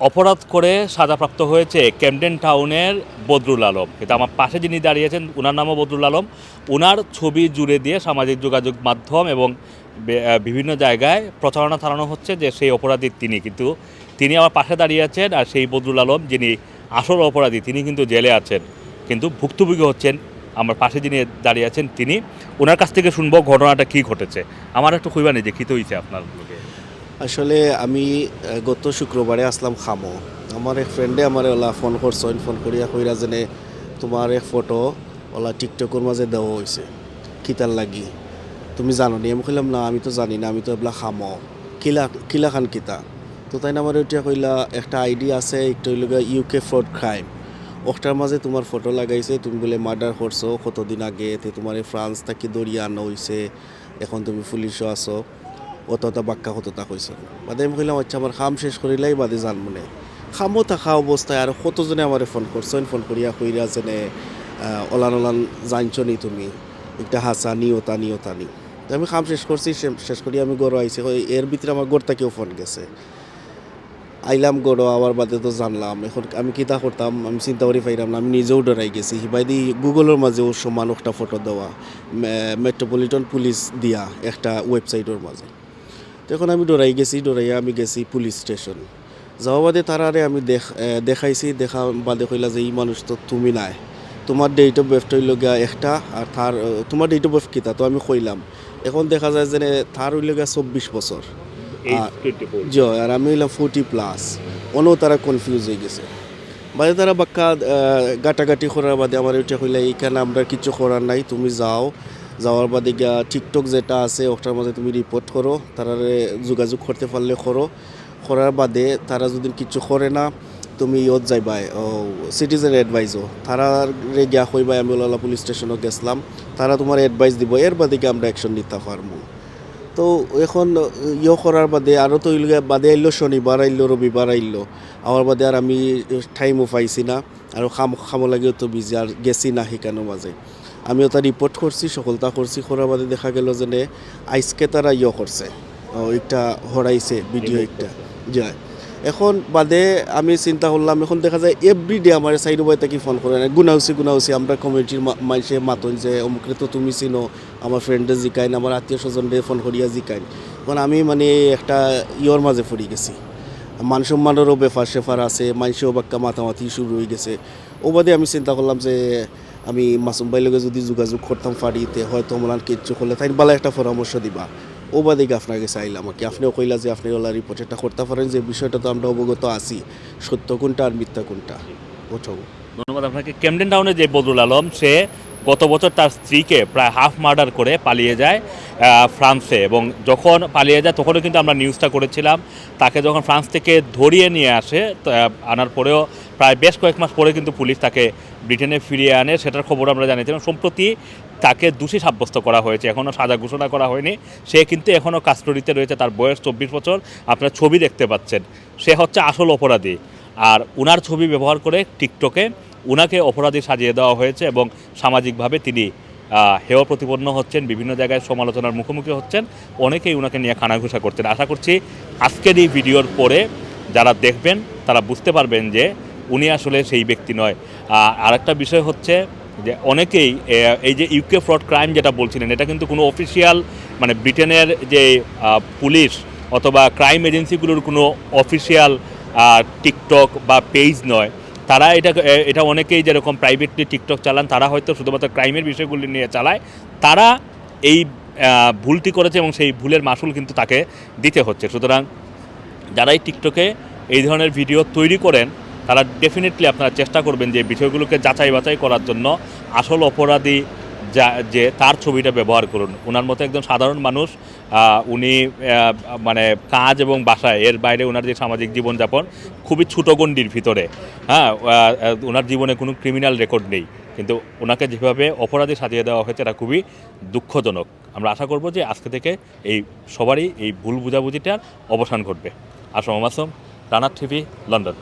অপরাধ করে সাজাপ্রাপ্ত হয়েছে ক্যামডেন টাউনের বদরুল আলম। কিন্তু আমার পাশে যিনি দাঁড়িয়েছেন ওনার নামও বদরুল আলম। ওনার ছবি জুড়ে দিয়ে সামাজিক যোগাযোগ মাধ্যম এবং বিভিন্ন জায়গায় প্রচারণা চালানো হচ্ছে যে সেই অপরাধী তিনি। কিন্তু তিনি আমার পাশে দাঁড়িয়ে আছেন আর সেই বদরুল আলম যিনি আসল অপরাধী, তিনি কিন্তু জেলে আছেন। কিন্তু ভুক্তভোগী হচ্ছেন আমার পাশে যিনি দাঁড়িয়ে আছেন তিনি। ওনার কাছ থেকে শুনব ঘটনাটা কি ঘটেছে। আমার একটু নেই যে কী হয়েছে আপনার। আসলে আমি গত শুক্রবারে আসলাম খামো। আমার এক ফ্রেন্ডে আমার ওলা ফোন করছেন ফোন করিয়া কইরা যেনে তোমার এক ফটো ওলা টিকটকের মাঝে দেওয়া হয়েছে কিতার লাগি? তুমি জানো নি আমি কইলাম, না, আমি তো জানি না, আমি তো এগুলা খামো। কিলা কিলা খান কিতা তো? তাই না আমার ওইটা কইলা, একটা আইডি আছে, একটা হইল ইউকে ফ্রড ক্রাইম ওটার মাঝে তোমার ফটো লাগাইছে, তুমি বলে মার্ডার করছ কতদিন আগে, তে তোমার ফ্রান্স থাকি দরিয়া আনা হয়েছে এখন তুমি পুলিশও আছো। অতটা বাক্কা কতটা কইছ বাদে আমি কইলাম আচ্ছা আমার খাম শেষ করিলাই বাদে জান মনে খামো থাকা অবস্থায় আর কতজনে আমার ফোন করছেন ফোন করিয়া কইরা যেনে আহ, অলান অলান জানছো নি তুমি? একটা হাসা নিয়তা নিয়তা নি। তো আমি খাম শেষ করছি শেষ করি আমি গড় আইছি। এর ভিতরে আমার গড় থেকেও ফোন গেছে। আইলাম গড় আবার বাদে তো জানলাম। এখন আমি কিতা করতাম? আমি চিন্তা করি পাইলাম না আমি নিজেও ডরাই গেছি। হিবাইদি গুগলের মাঝেও সমান একটা ফটো দেওয়া। মেট্রোপলিটন পুলিশ দিয়া একটা ওয়েবসাইটের মাঝে। তখন আমি ডরাই গেছি ডরাইয়া আমি গেছি পুলিশ স্টেশন যাওয়া বাদে তারারে আমি দেখ দেখাইছি দেখা বাদে কইলা যে এই মানুষ তো তুমি নাই। তোমার ডেট অফ বার্থ হইল গিয়া একটা আর তার তোমার ডেট অফ বার্থ কিতা? তো আমি কইলাম এখন দেখা যায় যে তার হইল গিয়া চব্বিশ বছর। জি আর আমি হইলাম ফোর্টি প্লাস অন্য তারা কনফিউজ হয়ে গেছে। বাদে তারা বাক্কা গাটাগাটি করার বাদে আমার ওইটা হইলে এইখানে আমরা কিছু করার নাই? তুমি যাও। যাওয়ার বাদে গিয়া টিকটক যেটা আছে, ওটার মধ্যে তুমি রিপোর্ট করো তারারে যোগাযোগ করতে পারলে করো। করার বাদে তারা যদি কিছু করে না, তুমি ইয়ত যাইবাই। সিটিজেন এডভাইজও তারা গিয়া কইবাই, আমি ওলা পুলিশ স্টেশনে গেছিলাম। তারা তোমার এডভাইস দিব, এর বাদে গিয়ে আমরা অ্যাকশন নিতে পারব। তো এখন ইয়ে করার বাদে আরও তো বাদে আইলো শনিবার আইলো, রবিবার আইলো। আমার বাদে আর আমি টাইমও পাইছি না আৰু খাম খাব লাগেও তো বিজি আর গেছি না শিকানোর মাঝে আমি ওটা রিপোর্ট করছি সফলতা করছি। করার বাদে দেখা গেল যে আইসকে তারা ইয়ে করছে। একটা হরাইছে ভিডিও একটা। যায় এখন বাদে আমি চিন্তা করলাম এখন দেখা যায় এভরিডে আমার সাইড বাই থাকি ফোন করে না। গুনাউসি গুনাউসি আমরা কমিউনিটির মানুষে মাতন যে অমুকরে তো তুমি চিনো আমার ফ্রেন্ডে জিকাইন আমার আত্মীয় স্বজনরে ফোন করিয়া জিকাইন। এখন আমি মানে একটা ইয়র মাঝে পড়ি গেছি। মান সম্মানেরও ব্যাপার সেফার আছে মানুষেও বাক্কা মাতামাতি শুরু হয়ে গেছে। ও বাদে আমি চিন্তা করলাম যে আমি মাসুম ভাইয়ের লগে যদি যোগাযোগ করতাম ফাড়িতে, হয়তো আমার কিচ্ছু করলে তাই বালা একটা পরামর্শ দিবা। ও বাদে গিয়ে আপনার কাছে আইলাম আর কি। আপনিও কইলা যে আপনি ওলা রিপোর্ট একটা করতে পারেন যে বিষয়টা তো আমরা অবগত আছি। সত্য কোনটা আর মিথ্যা কোনটা? ধন্যবাদ আপনাকে। ক্যামডেন টাউনে যে বদরুল আলম, সে গত বছর তার স্ত্রীকে প্রায় হাফ মার্ডার করে পালিয়ে যায় ফ্রান্সে এবং যখন পালিয়ে যায় তখনও কিন্তু আমরা নিউজটা করেছিলাম। তাকে যখন ফ্রান্স থেকে ধরিয়ে নিয়ে আসে আনার পরেও প্রায় বেশ কয়েক মাস পরে কিন্তু পুলিশ তাকে ব্রিটেনে ফিরিয়ে আনে, সেটার খবর আমরা জানিয়েছিলাম। সম্প্রতি তাকে দোষী সাব্যস্ত করা হয়েছে। এখনও সাজা ঘোষণা করা হয়নি। সে কিন্তু এখনও কাস্টডিতে রয়েছে, তার বয়স চব্বিশ বছর। আপনার ছবি দেখতে পাচ্ছেন। সে হচ্ছে আসল অপরাধী। আর উনার ছবি ব্যবহার করে টিকটকে উনাকে অপরাধী সাজিয়ে দেওয়া হয়েছে এবং সামাজিকভাবে তিনি হেয় প্রতিপন্ন হচ্ছেন, বিভিন্ন জায়গায় সমালোচনার মুখোমুখি হচ্ছেন। অনেকেই উনাকে নিয়ে খানাঘুষা করছেন। আশা করছি আজকের এই ভিডিওর পরে যারা দেখবেন, তারা বুঝতে পারবেন যে উনি আসলে সেই ব্যক্তি নয়। আহ, আরেকটা বিষয় হচ্ছে যে অনেকেই এই যে ইউকে ফ্রড ক্রাইম যেটা বলছিলেন এটা কিন্তু কোনো অফিসিয়াল মানে ব্রিটেনের যে পুলিশ অথবা ক্রাইম এজেন্সিগুলোর কোনো অফিসিয়াল টিকটক বা পেজ নয়। তারা এটা এটা অনেকেই যেরকম প্রাইভেটলি টিকটক চালান তারা হয়তো শুধুমাত্র ক্রাইমের বিষয়গুলি নিয়ে চালায়। তারা এই ভুলটি করেছে এবং সেই ভুলের মাসুল কিন্তু তাকে দিতে হচ্ছে। সুতরাং যারা এই টিকটকে এই ধরনের ভিডিও তৈরি করেন তারা ডেফিনেটলি আপনারা চেষ্টা করবেন যে বিষয়গুলোকে যাচাই বাছাই করার জন্য আসল অপরাধী যা, যে তার ছবিটা ব্যবহার করুন। ওনার মতো একজন সাধারণ মানুষ উনি মানে কাজ এবং বাসায়, এর বাইরে ওনার যে সামাজিক জীবনযাপন খুবই ছোটো গণ্ডির ভিতরে। হ্যাঁ ওনার জীবনে কোনো ক্রিমিনাল রেকর্ড নেই। কিন্তু ওনাকে যেভাবে অপরাধী সাজিয়ে দেওয়া হয়েছে, এটা খুবই দুঃখজনক। আমরা আশা করব যে আজকে থেকে এই সবারই এই ভুল বুঝাবুঝিটার অবসান ঘটবে। আসম আসম রানার টিভি, লন্ডন।